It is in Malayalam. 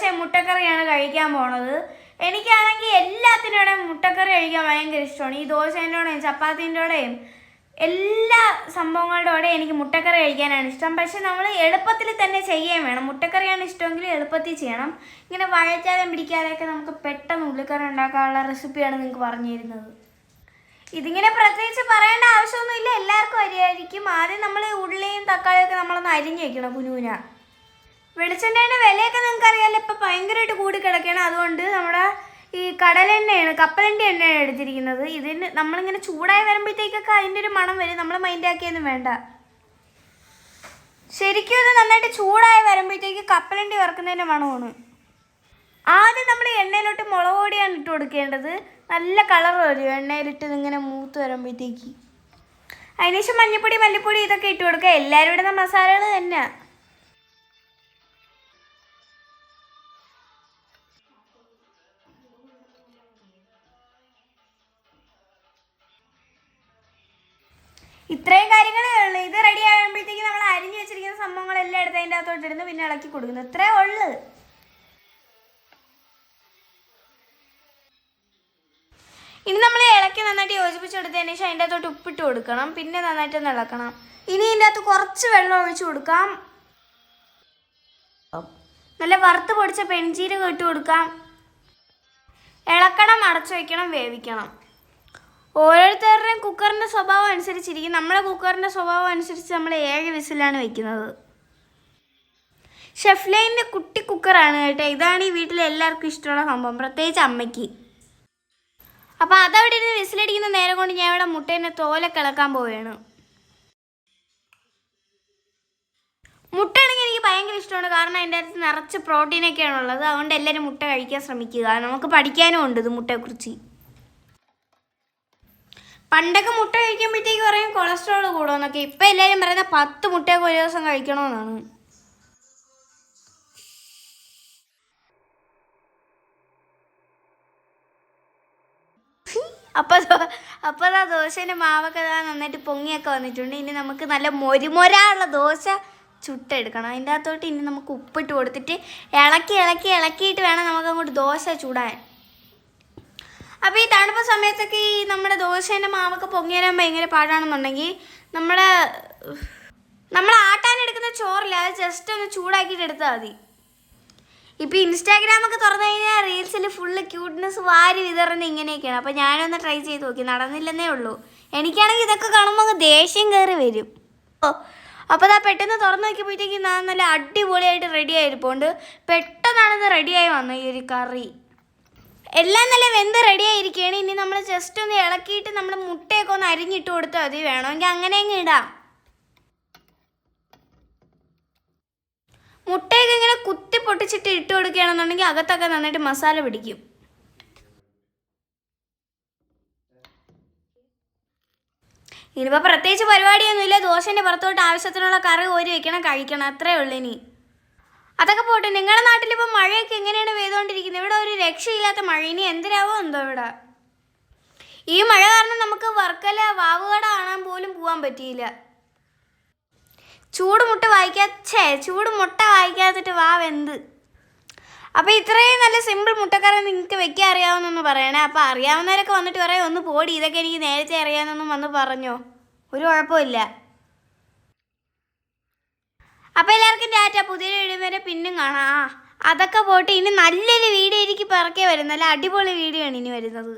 ദോശ മുട്ടക്കറിയാണ് കഴിക്കാൻ പോണത്. എനിക്കാണെങ്കിൽ എല്ലാത്തിനോടെയും മുട്ടക്കറി കഴിക്കാൻ ഭയങ്കര ഇഷ്ടമാണ് ഈ ദോശേന്റെയോടെയും ചപ്പാത്തിന്റെയോടെയും എല്ലാ സംഭവങ്ങളുടെ കൂടെ എനിക്ക് മുട്ടക്കറി കഴിക്കാനാണ് ഇഷ്ടം. പക്ഷെ നമ്മൾ എളുപ്പത്തിൽ തന്നെ ചെയ്യുകയും വേണം. മുട്ടക്കറിയാണ് ഇഷ്ടമെങ്കിൽ എളുപ്പത്തിൽ ചെയ്യണം. ഇങ്ങനെ വഴറ്റാതെ പിടിക്കാതെയൊക്കെ നമുക്ക് പെട്ടെന്ന് ഉള്ളിക്കറി ഉണ്ടാക്കാനുള്ള റെസിപ്പിയാണ് നിങ്ങൾക്ക് പറഞ്ഞിരുന്നത് ഇതിങ്ങനെ പ്രത്യേകിച്ച് പറയേണ്ട ആവശ്യമൊന്നുമില്ല. എല്ലാവർക്കും അരിയായിരിക്കും. ആദ്യം നമ്മൾ ഉള്ളിയും തക്കാളിയൊക്കെ നമ്മളൊന്ന് അരിഞ്ഞ് വയ്ക്കണം കുനുകുന വെളിച്ചെണ്ണയുടെ വിലയൊക്കെ ഇപ്പം ഭയങ്കരമായിട്ട് കൂടി കിടക്കുകയാണ്. അതുകൊണ്ട് നമ്മുടെ ഈ കടലെണ്ണയാണ് കപ്പലണ്ടി എണ്ണയാണ് എടുത്തിരിക്കുന്നത്. ഇതിന് നമ്മളിങ്ങനെ ചൂടായി വരുമ്പോഴത്തേക്കൊക്കെ അതിന്റെ ഒരു മണം വരും. നമ്മൾ മൈൻഡാക്കിയൊന്നും വേണ്ട. ശരിക്കും ഇത് നന്നായിട്ട് ചൂടായി വരുമ്പോഴത്തേക്ക് കപ്പലണ്ടി വറക്കുന്നതിന്റെ മണമാണ്. ആദ്യം നമ്മൾ എണ്ണയിലോട്ട് മുളക് പൊടിയാണ് ഇട്ട് കൊടുക്കേണ്ടത്. നല്ല കളർ വരും. എണ്ണയിലിട്ട് ഇങ്ങനെ മൂത്ത് വരുമ്പോഴത്തേക്ക്. അതിനുശേഷം മഞ്ഞപ്പൊടി മല്ലിപ്പൊടി ഇതൊക്കെ ഇട്ട് കൊടുക്കുക. എല്ലാവരും ഇടുന്ന മസാലകൾ തന്നെ ഇത്രയും കാര്യങ്ങളേ ഉള്ളൂ. ഇത് റെഡി ആകുമ്പോഴത്തേക്ക് നമ്മൾ അരിഞ്ഞു വെച്ചിരിക്കുന്ന സംഭവങ്ങളെല്ലാം എടുത്ത് അതിന്റെ അകത്തോട്ട് ഇടുന്നു പിന്നെ ഇളക്കി കൊടുക്കുന്നു. ഇത്രേ ഉള്ളു. ഇനി നമ്മൾ ഇളക്കി നന്നായിട്ട് യോജിപ്പിച്ചെടുത്തതിന് ശേഷം അതിന്റെ അകത്തോട്ട് ഉപ്പിട്ട് കൊടുക്കണം. പിന്നെ നന്നായിട്ട് ഒന്ന് ഇളക്കണം. ഇനി ഇതിന്റെ അകത്ത് കുറച്ച് വെള്ളം ഒഴിച്ചു കൊടുക്കാം. നല്ല വറുത്ത് പൊടിച്ച പെൺചീര ഇട്ട് കൊടുക്കാം. ഇളക്കണം അടച്ചു വയ്ക്കണം വേവിക്കണം. ഓരോരുത്തരുടെയും കുക്കറിന്റെ സ്വഭാവം അനുസരിച്ചിരിക്കും. നമ്മളെ കുക്കറിന്റെ സ്വഭാവം അനുസരിച്ച് നമ്മൾ ഏഴ് വിസിലാണ് വെക്കുന്നത്. ഷെഫ്ലൈന്റെ കുട്ടി കുക്കറാണ് കേട്ടോ. ഇതാണ് ഈ വീട്ടിലെ എല്ലാവർക്കും ഇഷ്ടമുള്ള സംഭവം. പ്രത്യേകിച്ച് അമ്മയ്ക്ക്. അപ്പോൾ അതവിടെ ഇരുന്ന് വിസിലടിക്കുന്ന നേരം കൊണ്ട് ഞാൻ ഇവിടെ മുട്ടേന്റെ തോല ഇളക്കാൻ പോവുകയാണ്. മുട്ടയാണെങ്കിൽ എനിക്ക് ഭയങ്കര ഇഷ്ടമാണ്. കാരണം അതിന്റെ അകത്ത് നിറച്ച് പ്രോട്ടീനൊക്കെയാണുള്ളത്. അതുകൊണ്ട് എല്ലാവരും മുട്ട കഴിക്കാൻ ശ്രമിക്കുക. നമുക്ക് പഠിക്കാനും ഉണ്ട് ഇത് മുട്ടയെക്കുറിച്ച്. പണ്ടൊക്കെ മുട്ട കഴിക്കുമ്പോഴത്തേക്ക് പറയും കൊളസ്ട്രോൾ കൂടുമെന്നൊക്കെ. ഇപ്പം എല്ലാവരും പറയുന്ന പത്ത് മുട്ടയൊക്കെ ഒരു ദിവസം കഴിക്കണമെന്നാണ്. അപ്പോൾ അപ്പോൾ ആ ദോശേന്റെ മാവൊക്കെ നന്നായിട്ട് പൊങ്ങിയൊക്കെ വന്നിട്ടുണ്ട്. ഇനി നമുക്ക് നല്ല മൊരുമൊരാളുള്ള ദോശ ചുട്ടെടുക്കണം. അതിന്റെ അകത്തോട്ട് ഇനി നമുക്ക് ഉപ്പിട്ട് കൊടുത്തിട്ട് ഇളക്കി ഇളക്കി ഇളക്കിയിട്ട് വേണം നമുക്ക് അങ്ങോട്ട് ദോശ ചൂടാൻ. അപ്പോൾ ഈ തണുപ്പ് സമയത്തൊക്കെ ഈ നമ്മുടെ ദോശേന്റെ മാവൊക്കെ പൊങ്ങി വരാൻ ഭയങ്കര പാടാണെന്നുണ്ടെങ്കിൽ നമ്മുടെ നമ്മൾ ആട്ടാനെടുക്കുന്ന ചോറില്ല അത് ജസ്റ്റ് ഒന്ന് ചൂടാക്കിയിട്ട് എടുത്താൽ മതി. ഇപ്പം ഇൻസ്റ്റാഗ്രാമൊക്കെ തുറന്നു കഴിഞ്ഞാൽ റീൽസിൽ ഫുള്ള് ക്യൂട്ട്നെസ് വാരി വിതറുന്ന ഇങ്ങനെയൊക്കെയാണ്. അപ്പോൾ ഞാനൊന്ന് ട്രൈ ചെയ്ത് നോക്കി. നടന്നില്ലെന്നേ ഉള്ളൂ. എനിക്കാണെങ്കിൽ ഇതൊക്കെ കാണുമ്പോൾ ദേഷ്യം കയറി വരും. ഓ അപ്പോൾ അതാ പെട്ടെന്ന് തുറന്നു നോക്കിയപ്പോഴത്തേക്ക് ഞാൻ നല്ല അടിപൊളിയായിട്ട് റെഡി ആയിരിപ്പോണ്ട് പെട്ടെന്നാണ് ഇത് റെഡിയായി വന്നത് ഈ ഒരു കറി. എല്ലാം നല്ല വെന്ത് റെഡി ആയിരിക്കുകയാണ്. ഇനി നമ്മൾ ജസ്റ്റ് ഒന്ന് ഇളക്കിയിട്ട് നമ്മൾ മുട്ടയൊക്കെ ഒന്ന് അരിഞ്ഞിട്ട് കൊടുത്താൽ മതി. വേണമെങ്കിൽ അങ്ങനെ അങ്ങ് ഇടാം. മുട്ടയൊക്കെ ഇങ്ങനെ കുത്തി പൊട്ടിച്ചിട്ട് ഇട്ട് കൊടുക്കുകയാണെന്നുണ്ടെങ്കിൽ അകത്തൊക്കെ നന്നായിട്ട് മസാല പിടിക്കും. ഇനിയിപ്പോൾ പ്രത്യേകിച്ച് പരിപാടിയൊന്നുമില്ല. ദോശന്റെ പുറത്തോട്ട് ആവശ്യത്തിനുള്ള കറി ഓരി വെക്കണം കഴിക്കണം. അത്രേ ഉള്ളൂ ഇനി. അതൊക്കെ പോട്ടെ. നിങ്ങളുടെ നാട്ടിൽ ഇപ്പം മഴയൊക്കെ എങ്ങനെയാണ് പെയ്തുകൊണ്ടിരിക്കുന്നത്? ഇവിടെ ഒരു രക്ഷയില്ലാത്ത മഴ. ഇനി എന്തിനാവോ എന്തോ ഇവിടെ? ഈ മഴ കാരണം നമുക്ക് വർക്കല വാവുകട കാണാൻ പോലും പോകാൻ പറ്റിയില്ല. ചൂട് മുട്ട വായിക്കാ ഛേ ചൂട് മുട്ട വായിക്കാത്തിട്ട് വാവ് എന്ത് അപ്പോൾ ഇത്രയും നല്ല സിമ്പിൾ മുട്ടക്കറി നിങ്ങൾക്ക് വെക്കാൻ അറിയാവുന്നൊന്ന് പറയണേ. അപ്പോൾ അറിയാവുന്നവരൊക്കെ വന്നിട്ട് പറയാം ഒന്ന് പോടി ഇതൊക്കെ എനിക്ക് നേരത്തെ അറിയാമെന്നൊന്നും വന്ന് പറഞ്ഞോ. ഒരു കുഴപ്പമില്ല അപ്പോൾ എല്ലാവർക്കും ഡാറ്റ പുതിയൊരു വീഡിയോ വരെ പിന്നും കാണാം. അതൊക്കെ പോട്ട് ഇനി നല്ലൊരു വീഡിയോ എനിക്ക് പിറക്കേ വരും നല്ല അടിപൊളി വീഡിയോ ആണ് ഇനി വരുന്നത്.